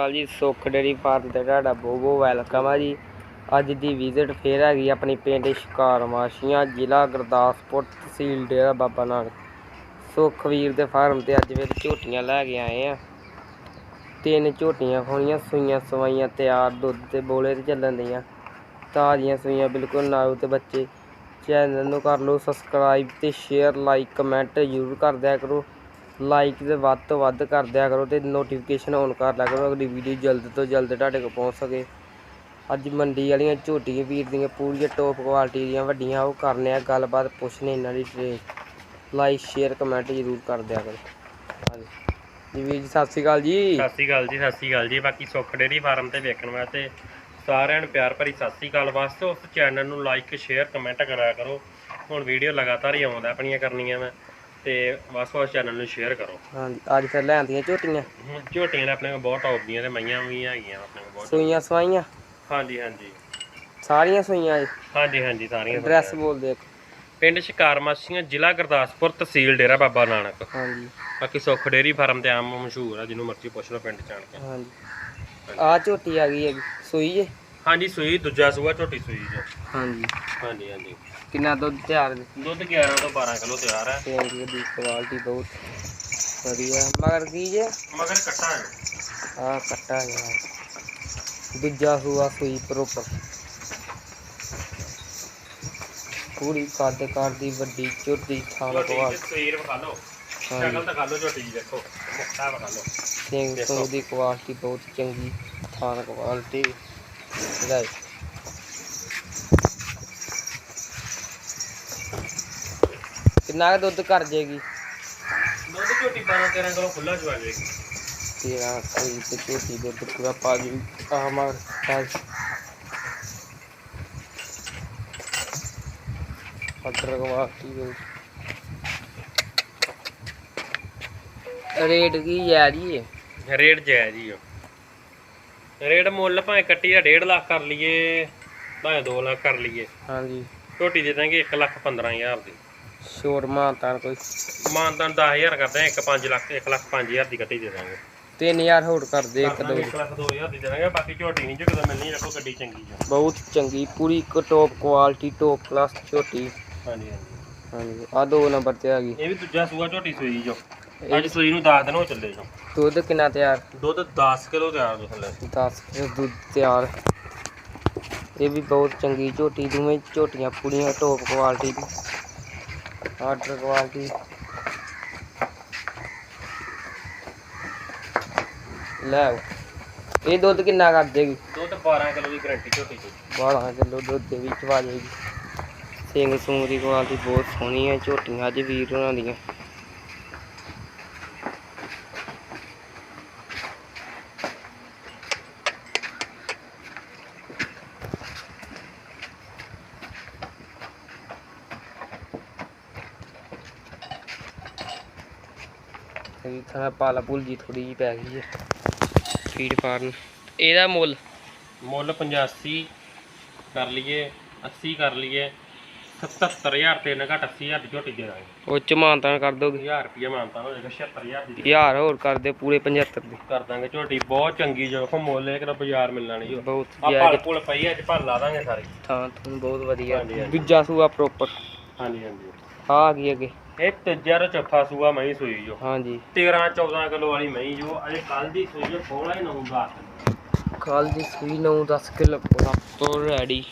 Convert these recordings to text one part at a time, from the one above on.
ਹਾਲ ਜੀ, ਸੁੱਖ dairy farm ਤੇ ਤੁਹਾਡਾ ਬਹੁਤ ਬਹੁਤ ਵੈਲਕਮ ਆ ਜੀ। ਅੱਜ ਦੀ ਵਿਜ਼ਿਟ ਫੇਰ ਹੈਗੀ ਆਪਣੀ ਪਿੰਡ ਸ਼ਿਕਾਰ ਮਾਸ਼ੀਆਂ ਜ਼ਿਲ੍ਹਾ ਗੁਰਦਾਸਪੁਰ ਤਹਿਸੀਲ ਡੇਰਾ ਬਾਬਾ ਨਾਨਕ। ਸੁੱਖ ਵੀਰ ਦੇ ਫਾਰਮ ਤੇ ਅੱਜ ਫਿਰ ਝੋਟੀਆਂ ਲੈ ਕੇ ਆਏ ਆ। ਤਿੰਨ ਝੋਟੀਆਂ ਹੋਣੀਆਂ, ਸੂਈਆਂ ਸਵਾਈਆਂ, ਤਿਆਰ ਦੁੱਧ ਤੇ ਬੋਲੇ ਤੇ ਚੱਲਣ ਦੀਆਂ ਤਾਜ਼ੀਆਂ ਸੂਈਆਂ ਬਿਲਕੁਲ ਨਾਲੂ ਤੇ ਬੱਚੇ। ਚੈਨਲ ਨੂੰ ਕਰ ਲਓ ਸਬਸਕ੍ਰਾਈਬ ਤੇ ਸ਼ੇਅਰ ਲਾਈਕ ਕਮੈਂਟ ਜ਼ਰੂਰ ਕਰ ਦਿਆ ਕਰੋ। ਲਾਈਕ ਤੇ ਵੱਧ ਤੋਂ ਵੱਧ ਕਰ ਦਿਆ ਕਰੋ ਤੇ ਨੋਟੀਫਿਕੇਸ਼ਨ ਔਨ ਕਰ ਲਿਆ ਕਰੋ। ਅਗਲੀ ਵੀਡੀਓ ਜਲਦ ਤੋਂ ਜਲਦ ਤੁਹਾਡੇ ਕੋਲ ਪਹੁੰਚ ਸਕੇ। ਅੱਜ ਮੰਡੀ ਵਾਲੀਆਂ ਝੋਟੀਆਂ ਵੀਰ ਦੀਆਂ ਪੂਰੀਆਂ ਟੌਪ ਕੁਆਲਿਟੀ ਦੀਆਂ ਵੱਡੀਆਂ, ਉਹ ਕਰਨੇ ਆ ਗੱਲਬਾਤ ਪੁੱਛਣੇ ਇਹਨਾਂ ਦੀ ਟ੍ਰੇਨ ਲਾਈਕ ਸ਼ੇਅਰ ਕਮੈਂਟ ਜ਼ਰੂਰ ਕਰ ਦਿਆ ਕਰੋ। ਹਾਂਜੀ। ਜੀ ਵੀਰ ਜੀ, ਸਤਿ ਸ਼੍ਰੀ ਅਕਾਲ ਜੀ। ਸਤਿ ਸ਼੍ਰੀ ਅਕਾਲ ਜੀ, ਸਤਿ ਸ਼੍ਰੀ ਅਕਾਲ ਜੀ। ਬਾਕੀ ਸੁੱਖ ਡੇਰੀ ਫਾਰਮ ਤੇ ਵੇਖਣ ਵਾਸਤੇ ਸਾਰਿਆਂ ਨੂੰ ਪਿਆਰ ਭਰੀ ਸਤਿ ਸ਼੍ਰੀ ਅਕਾਲ। ਵਾਸਤੇ ਉਸ ਚੈਨਲ ਨੂੰ ਲਾਈਕ ਸ਼ੇਅਰ ਕਮੈਂਟ ਕਰਿਆ ਕਰੋ। ਹੁਣ ਵੀਡੀਓ ਲਗਾਤਾਰ ਹੀ ਆਉਂਦਾ, ਆਪਣੀਆਂ ਕਰਨੀਆਂ ਮੈਂ। ਤੇ ਬਸ ਉਸ ਚੈਨਲ ਨੂੰ ਸ਼ੇਅਰ ਕਰੋ। ਹਾਂਜੀ ਅੱਜ ਫਿਰ ਲੈਂਦੀਆਂ ਝੋਟੀਆਂ। ਹੁਣ ਝੋਟੀਆਂ ਨੇ ਆਪਣੇ ਕੋਲ ਬਹੁਤ ਟੌਪ ਦੀਆਂ ਤੇ ਮਈਆਂ ਵੀ ਹੈਗੀਆਂ ਆਪਣੇ ਕੋਲ ਬਹੁਤ ਸੂਈਆਂ ਸਵਾਈਆਂ? ਹਾਂਜੀ ਹਾਂਜੀ। ਸਾਰੀਆਂ ਸੂਈਆਂ ਜੀ ਹਾਂਜੀ ਹਾਂਜੀ ਸਾਰੀਆਂ ਐਡਰੈਸ ਬੋਲ ਦੇ ਪਿੰਡ ਸ਼ਿਕਾਰ ਮਾਸੀਆਂ ਜ਼ਿਲ੍ਹਾ ਗੁਰਦਾਸਪੁਰ ਤਹਿਸੀਲ ਡੇਰਾ ਬਾਬਾ ਨਾਨਕ। ਹਾਂਜੀ। ਬਾਕੀ ਸੁੱਖ ਡੇਰੀ ਫਾਰਮ ਤੇ ਆਮ ਮਸ਼ਹੂਰ ਆ ਜਿਹਨੂੰ ਮਰਜ਼ੀ ਪੁੱਛ ਲਓ ਪਿੰਡ ਚ ਆਣ ਕੇ। ਹਾਂਜੀ। ਆ ਝੋਟੀ ਆ ਗਈ ਹੈਗੀ। ਸੂਈ ਜੇ? ਹਾਂਜੀ ਸੂਈ ਦੂਜਾ ਸੂਆ ਝੋਟੀ ਸੂਈ ਜੀ। ਹਾਂਜੀ। ਹਾਂਜੀ ਹਾਂਜੀ। ਕਿੰਨਾ ਦੁੱਧ ਤਿਆਰ ਜੀ ਦੁੱਧ 11 ਤੋਂ 12 ਕਿਲੋ ਤਿਆਰ ਹੈ। ਤੇਲ ਦੀ ਕੁਆਲਿਟੀ ਬਹੁਤ ਵਧੀਆ ਮਗਰ ਕੀ ਜੇ? ਮਗਰ ਕੱਟਾ ਹੈ। ਆ ਕੱਟਾ ਯਾਰ। ਦੂਜਾ ਸੂਆ ਸੂਈ ਪ੍ਰੋਪਰ ਪੂਰੀ ਕੱਦ ਕਰਦੀ ਵੱਡੀ ਝੋਟੀ ਥਾਲ ਝੋਟੀ ਕੁਆਲ ਦੀ ਤਸਵੀਰ ਵਿਖਾ ਲਓ। ਸ਼ਕਲ ਦਿਖਾ ਲਓ ਝੋਟੀ ਦੀ ਦੇਖੋ। ਮੁੱਖਾ ਵਿਖਾ ਲਓ। ਸਿੰਘ। ਤੋਂ ਦੀ ਕੁਆਲਿਟੀ ਬਹੁਤ ਚੰਗੀ ਥਾਲ ਕੁਆਲਿਟੀ ਲੈ। ਕਿੰਨਾ ਕੁ ਦੁੱਧ ਕਰ ਜੇਗੀ ਦੁੱਧ ਝੋਟੀ 12 13 ਕਿਲੋ ਖੁੱਲਾ ਚਵਾ ਜਾਏਗੀ। ਤੇਰਾ ਕੋਈ ਤੇ ਝੋਟੀ ਦੁੱਧ ਪੂਰਾ ਪਾ ਜੂ ਆ ਮਰ ਪਾ ਅਦਰ ਕੁਆਲਿਟੀ ਦੇ ਰੇਟ ਕੀ ਹੈ ਜੀ ਇਹ? ਰੇਟ ਜਾਇਜ਼ ਹੀ ਆ। ਰੇਟ ਮੁੱਲ ਭਾਵੇਂ ਕੱਟੀ ਦਾ 1.5 ਲੱਖ ਕਰ ਲਈਏ ਭਾਵੇਂ 2 ਲੱਖ ਕਰ ਲਈਏ। ਹਾਂਜੀ। ਝੋਟੀ ਦੇ ਦਾਂਗੇ 1 ਲੱਖ 15000 ਦੀ। ਸ਼ੋਰਮਾ ਤਾਂ ਕੋਈ। ਮਾਨਤਾਨ 10000 ਕਰਦੇ ਆ 1 5 ਲੱਖ 1 ਲੱਖ 5000 ਦੀ ਕੱਟੀ ਦੇ ਦਾਂਗੇ। 3000 ਹੋਰ ਕਰ ਦੇ ਇੱਕ ਦੋ। 1 ਲੱਖ 2000 ਦੀ ਦੇ ਦਾਂਗੇ ਬਾਕੀ ਝੋਟੀ ਨਹੀਂ ਜਦੋਂ ਮਿਲਣੀ ਰੱਖੋ ਗੱਡੀ ਚੰਗੀ ਜੀ। ਬਹੁਤ ਚੰਗੀ ਪੂਰੀ ਟੌਪ ਕੁਆਲਿਟੀ ਟੌਪ ਕਲਾਸ ਝੋਟੀ। ਹਾਂਜੀ ਹਾਂਜੀ। ਹਾਂਜੀ ਆ ਦੋ ਨੰਬਰ ਤੇ ਆ ਗਈ। ਇਹ ਵੀ ਦੂਜਾ ਸੂਆ ਝੋਟੀ ਸੂਈ ਜੋ। ਅੱਜ ਸੂਈ ਨੂੰ 10 ਦਿਨ ਹੋ ਚੱਲੇ ਜੋ। ਦੁੱਧ ਕਿੰਨਾ ਤਿਆਰ? ਦੁੱਧ 10 ਕਿਲੋ ਤਿਆਰ ਦੋ ਥੱਲੇ। 10 ਕਿਲੋ ਦੁੱਧ ਤਿਆਰ। ਇਹ ਵੀ ਬਹੁਤ ਚੰਗੀ ਝੋਟੀ ਦੋਵੇਂ ਝੋਟੀਆਂ ਪੂਰੀਆਂ ਟੌਪ ਕੁਆਲਿਟੀ ਦੀ। ਆਰਡਰ ਕੁਆਲਿਟੀ ਲੈ। ਇਹ ਦੁੱਧ ਕਿੰਨਾ ਕਰ ਦੇਗੀ? ਦੁੱਧ 12 ਕਿਲੋ ਦੀ ਗਾਰੰਟੀ ਝੋਟੀ ਦੀ। 12 ਕਿਲੋ ਦੁੱਧ ਦੇ ਵਿੱਚ ਵਾ ਜਾਏਗੀ ਸਿੰਘ ਸੂਰ ਕੁਆਲਿਟੀ ਬਹੁਤ ਸੋਹਣੀ ਹੈ ਝੋਟੀਆਂ ਅੱਜ ਵੀਰ ਉਹਨਾਂ ਦੀਆਂ। ਇਹ ਥਾਂ ਪਾਲਾ ਪੁੱਲ ਜੀ ਥੋੜੀ ਜਿਹੀ ਪੈ ਗਈ ਹੈ। ਫੀਡ ਫਾਰਮ ਇਹਦਾ ਮੁੱਲ? ਮੁੱਲ 85 ਕਰ ਲਈਏ 80 ਕਰ ਲਈਏ 77000 ਤੇ ਨਾ ਘੱਟ 80000 ਦੀ ਝੋਟੀ ਦੇ ਦਾਂਗੇ। ਉਹ ਚ ਮਾਨਤਾਨ ਕਰ ਦੋਗੇ? 1000 ਰੁਪਏ ਮਾਨਤਾ ਹੋ ਜਾਏਗਾ 76000 ਦੀ। ਹਜ਼ਾਰ ਹੋਰ ਕਰ ਦੇ ਪੂਰੇ 75 ਦੇ। ਕਰ ਦਾਂਗੇ ਝੋਟੀ ਬਹੁਤ ਚੰਗੀ ਜੋ ਕੋ ਮੁੱਲ ਇੱਕ ਤਾਂ ਬਾਜ਼ਾਰ ਮਿਲਣਾ ਨਹੀਂ ਜੋ। ਬਹੁਤ ਆ ਜਾਇਜ਼ ਭਲ ਪੁਲ ਪਈ ਅੱਜ ਭਲ ਲਾ ਦਾਂਗੇ ਸਾਰੀ। ਥਾਂ ਤੁਹਾਨੂੰ ਬਹੁਤ ਵਧੀਆ। ਦੂਜਾ ਸੂਆ ਪ੍ਰੋਪਰ ਹਾਂਜੀ ਹਾਂਜੀ। ਆ ਗਈ ਅੱਗੇ। ਇਹ ਤੀਜਾ ਰ ਚੌਥਾ ਸੂਆ ਮਹੀਂ ਸੂਈ ਜੋ। ਹਾਂਜੀ। 13 14 ਕਿਲੋ ਵਾਲੀ ਮਹੀਂ ਜੋ। ਅਜੇ ਕੱਲ ਦੀ ਸੂਈ ਜੋ ਥੋੜਾ ਹੀ ਨਹੂੰਗਾ ਕੱਲ ਦੀ ਸੂਈ 9 10 ਕਿਲੋ। ਤੋਂ ਰੈਡੀ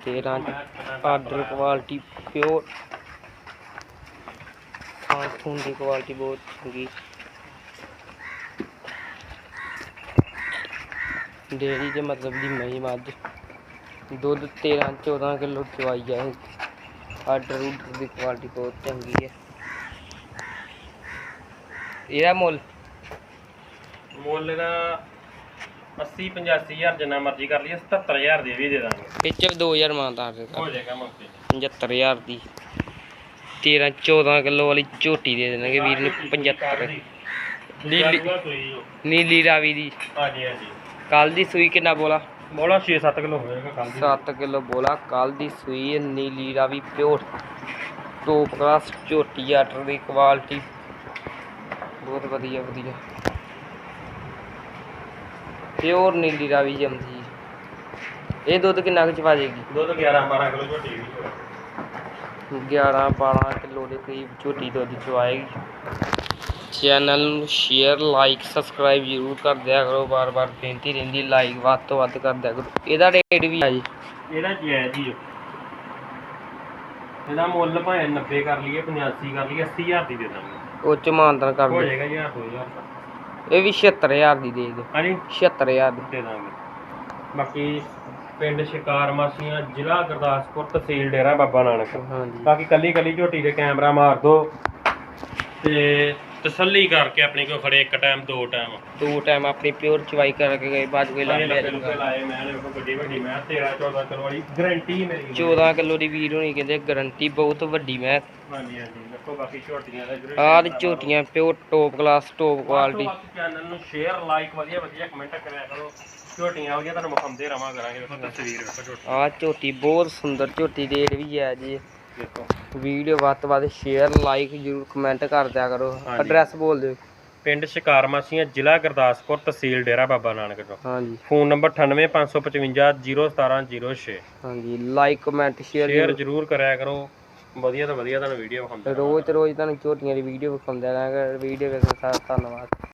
ਤੇਰਾਂ ਆਰਡਰ ਕੁਆਲਿਟੀ ਪਿਓਰ ਥਾਂ ਥੂਨ ਦੀ ਕੁਆਲਿਟੀ ਬਹੁਤ ਚੰਗੀ। ਡੇਰੀ ਦੇ ਮਤਲਬ ਦੀ ਮਹੀਂ ਮੱਝ ਦੁੱਧ 13 14 ਕਿਲੋ ਚਵਾਈ ਜਾਏ ਆਰਡਰ ਉਡਰ ਦੀ ਕੁਆਲਿਟੀ ਬਹੁਤ ਚੰਗੀ ਹੈ ਇਹਦਾ ਮੁੱਲ ਮੁੱਲ ਦਾ 80 85000 ਜਿੰਨਾ ਮਰਜ਼ੀ ਕਰ ਲਈਏ 77000 ਦੇ ਵੀ ਦੇ ਦਾਂਗੇ ਚ 2000 ਮਾਨਤਾ ਦੇ ਹੋ ਜਾਏਗਾ ਮੌਕੇ 75000 ਦੀ 13 14 ਕਿਲੋ ਵਾਲੀ ਝੋਟੀ ਦੇ ਦੇਣਗੇ ਵੀਰ ਨੂੰ 75 ਨੀਲੀ ਨੀਲੀ ਸੂਈ ਜੋ ਨੀਲੀ ਰਾਵੀ ਦੀ ਹਾਂਜੀ ਹਾਂਜੀ ਕੱਲ ਦੀ ਸੂਈ ਕਿੰਨਾ ਬੋਲਾ? ਬੋਲਾ 6-7 ਕਿਲੋ ਹੋਏਗਾ ਕੱਲ ਦੀ। 7 ਕਿਲੋ ਬੋਲਾ ਕੱਲ ਦੀ ਸੂਈ ਹੈ, Nili Ravi pure. Top class ਝੋਟੀ ਆਟਰ ਦੀ ਕੁਆਲਿਟੀ ਬਹੁਤ ਵਧੀਆ ਵਧੀਆ। ਪਿਓਰ ਨੀਲੀ ਰਾਵੀ ਜੰਮਦੀ ਇਹ ਦੁੱਧ ਕਿੰਨਾ ਕੁ ਚਵਾ ਜਾਏਗੀ ਦੁੱਧ 11-12 ਕਿਲੋ ਝੋਟੀ ਦੀ। 11 12 ਕਿਲੋ ਦੇ ਕਰੀਬ ਝੋਟੀ ਦੁੱਧ ਚਵਾਏਗੀ ਚੈਨਲ ਨੂੰ ਸ਼ੇਅਰ ਲਾਈਕ ਸਬਸਕ੍ਰਾਈਬ ਜ਼ਰੂਰ ਕਰ ਦਿਆ ਕਰੋ। ਬਾਰ-ਬਾਰ ਬੇਨਤੀ ਰਹਿੰਦੀ ਲਾਈਕ ਵੱਧ ਤੋਂ ਵੱਧ ਕਰ ਦਿਆ ਕਰੋ। ਇਹਦਾ ਰੇਟ ਵੀ ਆ ਜੀ। ਇਹਦਾ ਜਾਇਜ਼ ਹੀ ਆ। ਇਹਦਾ ਮੁੱਲ ਭਾਵੇਂ 90 ਕਰ ਲਈਏ 85 ਕਰ ਲਈਏ 80000 ਦੀ ਦੇ ਦਾਂਗੇ। ਉਹ ਚ ਮਾਨਤਨ ਕਰ ਹੋ ਦਿਓ। ਜਾਏਗਾ ਜੀ 2000 ਦਾ। ਇਹ ਵੀ 76000 ਦੀ ਦੇ ਦਿਓ। ਹਾਂਜੀ। 76000 ਦੀ। ਦੇ ਦਾਂਗੇ। ਬਾਕੀ ਪਿੰਡ ਸ਼ਿਕਾਰ ਮਾਸੀਆਂ ਜ਼ਿਲ੍ਹਾ ਗੁਰਦਾਸਪੁਰ ਤਹਿਸੀਲ ਡੇਰਾ ਬਾਬਾ ਨਾਨਕ। ਹਾਂਜੀ। ਬਾਕੀ ਕੱਲੀ ਕੱਲੀ ਝੋਟੀ ਦੇ ਕੈਮਰਾ ਮਾਰ ਦੋ ਤੇ ਤਸੱਲੀ ਕਰਕੇ ਆਪਣੇ ਕੋਲ ਖੜੇ ਇੱਕ ਟਾਈਮ ਦੋ ਟਾਈਮ ਦੋ ਟਾਈਮ ਆਪਣੀ ਪਿਓਰ ਚਵਾਈ ਕਰਕੇ ਗਏ ਬਾਅਦ ਕੋਈ ਲਾਏ ਮੈਂ ਕੋਈ ਵੱਡੀ ਵੱਡੀ ਮੈਂ 13 14 ਕਿਲੋ ਵਾਲੀ ਗਰੰਟੀ ਮੇਰੀ 14 ਕਿਲੋ ਦੀ ਵੀਰ ਹੋਣੀ ਕਹਿੰਦੇ ਗਾਰੰਟੀ ਬਹੁਤ ਵੱਡੀ ਮੈਂ। ਹਾਂਜੀ ਹਾਂਜੀ ਦੇਖੋ ਬਾਕੀ ਝੋਟੀਆਂ ਦਾ ਜਰੂਰ ਆਹ ਦੀ ਝੋਟੀਆਂ pure top class top quality channel ਨੂੰ ਸ਼ੇਅਰ ਲਾਈਕ ਵਧੀਆ ਵਧੀਆ ਕਮੈਂਟ ਕਰਿਆ ਕਰੋ। ਝੋਟੀਆਂ ਵਧੀਆ ਤੁਹਾਨੂੰ ਵਿਖਾਉਂਦੇ ਰਵਾਂ ਕਰਾਂਗੇ ਦੇਖੋ ਤਸਵੀਰ ਵੇਖੋ ਝੋਟੀ। ਆਹ ਝੋਟੀ ਬਹੁਤ ਸੁੰਦਰ ਝੋਟੀ ਰੇਟ ਵੀ ਹੈ ਜੀ। ਦੇਖੋ ਵੀਡੀਓ ਵੱਧ ਤੋਂ ਵੱਧ ਸ਼ੇਅਰ ਲਾਈਕ ਜ਼ਰੂਰ ਕਮੈਂਟ ਕਰ ਦਿਆ ਕਰੋ। ਹਾਂਜੀ। ਐਡਰੈਸ ਬੋਲ ਦਿਓ। ਪਿੰਡ ਸ਼ਿਕਾਰ ਮਾਸੀਆਂ ਜ਼ਿਲ੍ਹਾ ਗੁਰਦਾਸਪੁਰ ਤਹਿਸੀਲ ਡੇਰਾ ਬਾਬਾ ਨਾਨਕ ਤੋਂ। ਹਾਂਜੀ। ਫੋਨ ਨੰਬਰ 98555 01706 ਹਾਂਜੀ ਲਾਈਕ ਕਮੈਂਟ ਸ਼ੇਅਰ ਸ਼ੇਅਰ ਜ਼ਰੂਰ। ਕਰਿਆ ਕਰੋ। ਵਧੀਆ ਤੋਂ ਵਧੀਆ ਤੁਹਾਨੂੰ ਵੀਡੀਓ ਵਿਖਾਉਂਦੇ। ਰੋਜ਼ ਤੇ ਰੋਜ਼ ਤੁਹਾਨੂੰ ਝੋਟੀਆਂ ਦੀ ਵੀਡੀਓ ਵਿਖਾਉਂਦਾ ਰਹਾਂਗਾ। ਵੀਡੀਓ ਵੇਖਣ ਦਾ ਧੰਨਵਾਦ।